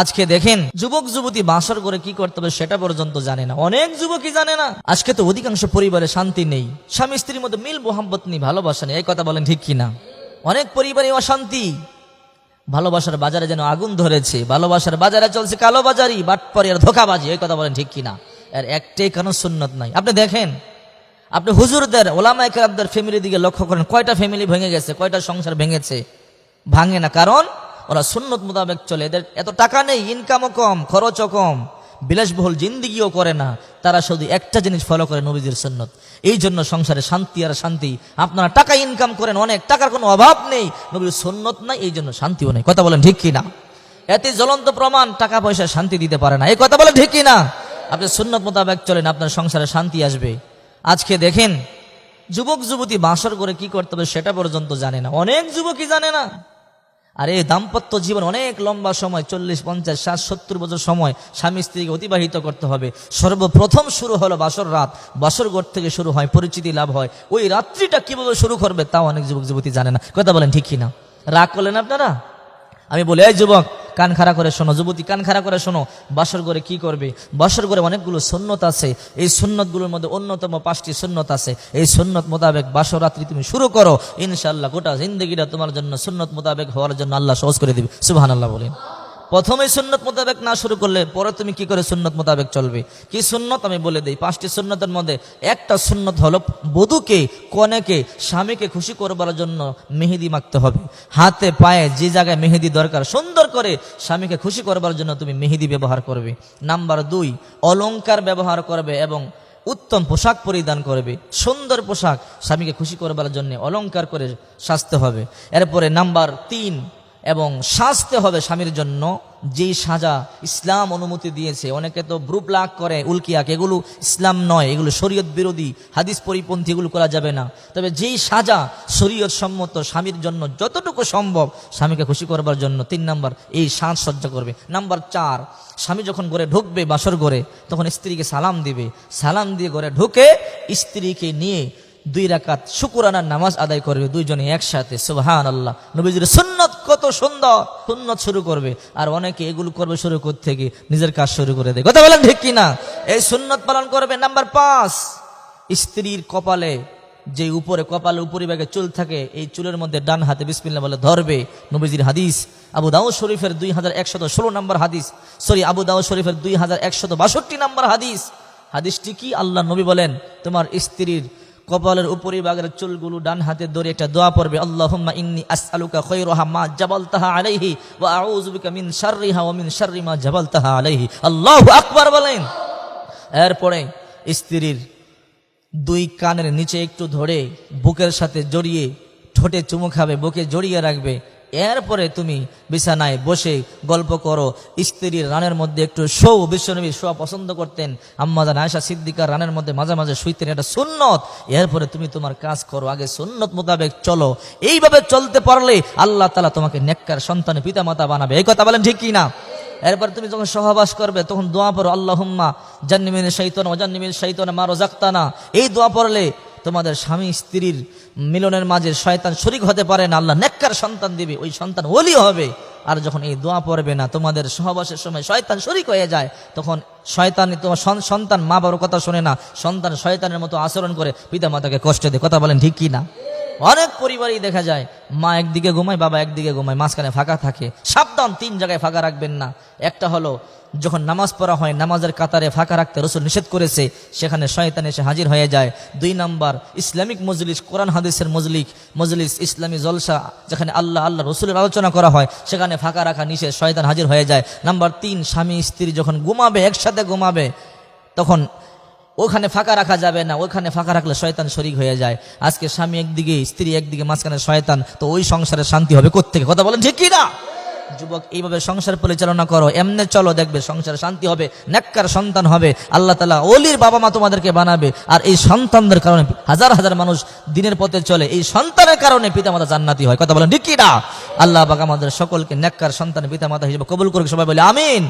আজকে দেখেন, যুবক, যুবতী বাসর করে কি করতে হবে সেটা পর্যন্ত জানে না। অনেক যুবকই জানে না। আজকে তো অধিকাংশ পরিবারে শান্তি নেই। স্বামী স্ত্রীর মধ্যে মিল মোহাম্মত নেই, ভালোবাসা নেই। এই কথা বলেন ঠিক কিনা? অনেক পরিবারে অশান্তি। ভালোবাসার বাজারে যেন আগুন ধরেছে, ভালোবাসার বাজারে চলছে কালো বাজারি বাটপারি আর ধোকাবাজি, এই কথা বলেন ঠিক কিনা? এর একটাই কারণ সুন্নত নাই। আপনি দেখেন, আপনি হুজুরদের ওলামা একরাবদের ফ্যামিলির দিকে লক্ষ্য করেন, কয়টা ফ্যামিলি ভেঙে গেছে, কয়টা সংসার ভেঙেছে? ভাঙে না। কারণ ওরা সুন্নত মোতাবেক চলে। এদের এত টাকা নেই ইনকামও কম, খরচও কম। বিলাসবহুল জিন্দিগিও করে না। তারা শুধু একটা জিনিস ফলো করে নবীজির সুন্নত। এই জন্য সংসারে শান্তি আর শান্তি। আপনারা টাকা ইনকাম করেন অনেক, টাকার কোনো অভাব নেই। নবীর সুন্নত নাই, এই জন্য শান্তিও নেই। কথা বলেন ঠিক কিনা এতে জ্বলন্ত প্রমাণ, টাকা পয়সা শান্তি দিতে পারে না। এই কথা বলেন ঠিক কিনা আপনি সুন্নত মোতাবেক চলেন, আপনার সংসারে শান্তি আসবে। আজকে দেখেন যুবক যুবতী বাসর করে কি করতে হবে সেটা পর্যন্ত জানে না। অনেক যুবকই জানে না। আর এই দাম্পত্য জীবন অনেক লম্বা সময়, চল্লিশ, পঞ্চাশ, ষাট, সত্তর বছর সময় স্বামী স্ত্রীকে অতিবাহিত করতে হবে। সর্বপ্রথম শুরু হলো বাসর রাত। বাসর ঘর থেকে শুরু হয়, পরিচিতি লাভ হয়। ওই রাত্রিটা কীভাবে শুরু করবে তাও অনেক যুবক যুবতী জানে না। কথা বলেন ঠিক কিনা? রাগ করলেন আপনারা? আমি বলি, এই যুবক কান খাড়া করে শোনো, যুবতী কান খাড়া করে শোনো, বাসর করে কি করবে? বাসর করে অনেকগুলো সুন্নত আছে। এই সুন্নতগুলোর মধ্যে অন্যতম পাঁচটি সুন্নত আছে। এই সুন্নত মোতাবেক বাসর রাত্রি তুমি শুরু করো। ইনশাল্লাহ গোটা জিন্দগিটা তোমার জন্য সুন্নত মোতাবেক হওয়ার জন্য আল্লাহ সহজ করে দিবে। সুবাহ আল্লাহ বলেন। প্রথমে সুন্নত মোতাবেক না শুরু করলে পরে তুমি কি করে সুন্নত মোতাবেক চলবে? কি সুন্নত? আমি বলে দিই, পাঁচটি সুন্নতের মধ্যে একটা সুন্নত হলো বধূকে, কনেকে, স্বামীকে খুশি করবার জন্য মেহেদি মাখতে হবে। হাতে, পায়ে যে জায়গায় মেহেদি দরকার, সুন্দর করে স্বামীকে খুশি করবার জন্য তুমি মেহেদি ব্যবহার করবে। নাম্বার দুই, অলংকার ব্যবহার করবে এবং উত্তম পোশাক পরিধান করবে। সুন্দর পোশাক স্বামীকে খুশি করবার জন্য অলঙ্কার করে সাজতে হবে। এরপরে নাম্বার তিন এবং সাজতে হবে স্বামীর জন্য যেই সাজা ইসলাম অনুমতি দিয়েছে। অনেকে তো ব্রুপ লাগ করে উল্কিয়াক এগুলো ইসলাম নয়, এগুলো শরীয়ত বিরোধী, হাদিস পরিপন্থী, এগুলো করা যাবে না। তবে যেই সাজা শরীয়ত সম্মত স্বামীর জন্য যতটুকু সম্ভব স্বামীকে খুশি করবার জন্য তিন নাম্বার, এই সাজসজ্জা করবে। নাম্বার চার, স্বামী যখন ঘরে ঢুকবে বাসর ঘরে, তখন স্ত্রীকে সালাম দিবে। সালাম দিয়ে ঘরে ঢুকে স্ত্রীকে নিয়ে দুই রাকাত শুকুরানার নামাজ আদায় করবে দুইজনে একসাথে সুবহান আল্লাহ নবীজির সুন্নত কত সুন্দর। সুন্নত শুরু করবে, আর অনেকে এগুলো করবে শুরু করতে থেকে নিজের কাজ শুরু করে দেয়। কথা বলেন ঠিক কিনা? এই সুন্নত পালন করবে নাম্বার পাঁচ, স্ত্রীর কপালে, যে উপরে, কপালে উপরিভাগে চুল থাকে, এই চুলের মধ্যে ডান হাতে বিসমিল্লা বলে ধরবে। নবীজির হাদিস, আবু দাউদ শরীফের দুই হাজার একশত ষোলো নম্বর হাদিস, সরি, আবু দাউদ শরীফের দুই হাজার একশত বাষট্টি নম্বর হাদিস। হাদিসটি কি? আল্লাহ নবী বলেন, তোমার স্ত্রীর কপালের উপরিভাগের চুলগুলো ডান হাতে ধরে একটা দোয়া পড়বে, আল্লাহুম্মা ইন্নি আসআলুকা খায়রাহা মা জাবালতাহা আলাইহি ওয়া আউযু বিকা মিন শাররিহা ওয়া মিন শাররি মা জাবালতাহা আলাইহি। আল্লাহু আকবার বলেন। এরপরে স্ত্রীর দুই কানের নিচে একটু ধরে বুকের সাথে জড়িয়ে ঠোঁটে চুমু খাবে, বুকে জড়িয়ে রাখবে এরপরে তুমি বিছানায় বসে গল্প করো। স্ত্রীর রানের মধ্যে একটু শো, বিশ্বনবী শোয়া পছন্দ করতেন। আম্মাদান আয়সা সিদ্দিকার রানের মধ্যে মাঝে মাঝে শুইতেন, এটা সুন্নত। এরপরে তুমি তোমার কাজ করো, আগে সুন্নত মোতাবেক চলো। এইভাবে চলতে পারলে আল্লাহ তালা তোমাকে নেককার সন্তানের পিতা মাতা বানাবে। এই কথা বলেন ঠিক না এরপর তুমি যখন সহবাস করবে, তখন দোয়া পড়ো, আল্লাহুম্মা জান্নিমিন শৈতন ওজান্নিমিন শৈতন মা রোজাক্তানা এই দোয়া পড়লে তোমাদের স্বামী স্ত্রীর মিলনের মাঝে শয়তান শরিক হতে পারে না, আল্লাহ নেককার সন্তান দিবে, ওই সন্তান ওলি হবে। আর যখন এই দোয়া পড়বে না, তোমাদের সহবাসের সময় শয়তান শরিক হয়ে যায়, তখন শয়তান তোমার সন্তান মা বাবার কথা শোনে না, সন্তান শয়তানের মতো আচরণ করে পিতা মাতাকে কষ্ট দেয়। কথা বলেন ঠিক কি না? অনেক পরিবারই দেখা যায়, মা একদিকে ঘুমায়, বাবা একদিকে ঘুমায়, মাঝখানে ফাঁকা থাকে। সাবধান, তিন জায়গায় ফাঁকা রাখবেন না। একটা হলো, যখন নামাজ পড়া হয়, নামাজের কাতারে ফাঁকা রাখতে রসুল নিষেধ করেছে, সেখানে শয়তান এসে হাজির হয়ে যায়। দুই নাম্বার, ইসলামিক মজলিস, কোরআন, হাদিসের মজলিক, মজলিস, ইসলামী জলসা, যেখানে আল্লাহ আল্লাহ, রসুলের আলোচনা করা হয়, সেখানে ফাঁকা রাখা নিষেধ শয়তান হাজির হয়ে যায়। নাম্বার তিন, স্বামী, স্ত্রী যখন ঘুমাবে, একসাথে ঘুমাবে, তখন ওখানে ফাঁকা রাখা যাবে না, ওখানে ফাঁকা রাখলে শয়তান শরিক হয়ে যায়। আজকে স্বামী একদিকে, স্ত্রী একদিকে মাঝখানে শয়তান, তো ওই সংসারে শান্তি হবে কোত্থেকে? কথা বলেন ঠিক কি না যুবক, এইভাবে সংসার পরিচালনা করো, এমনি চলো দেখবে সংসারে শান্তি হবে, নেককার সন্তান হবে, আল্লাহ তালা অলির বাবা মা তোমাদেরকে বানাবে, আর এই সন্তানদের কারণে হাজার হাজার মানুষ দিনের পথে চলে, এই সন্তানের কারণে পিতামাতা জান্নাতি হয়। কথা বলেন ঠিক কি না আল্লাহ বাবা আমাদের সকলকে নেককার সন্তান পিতামাতা হিসেবে কবুল করুক, সবাই বলে আমিন।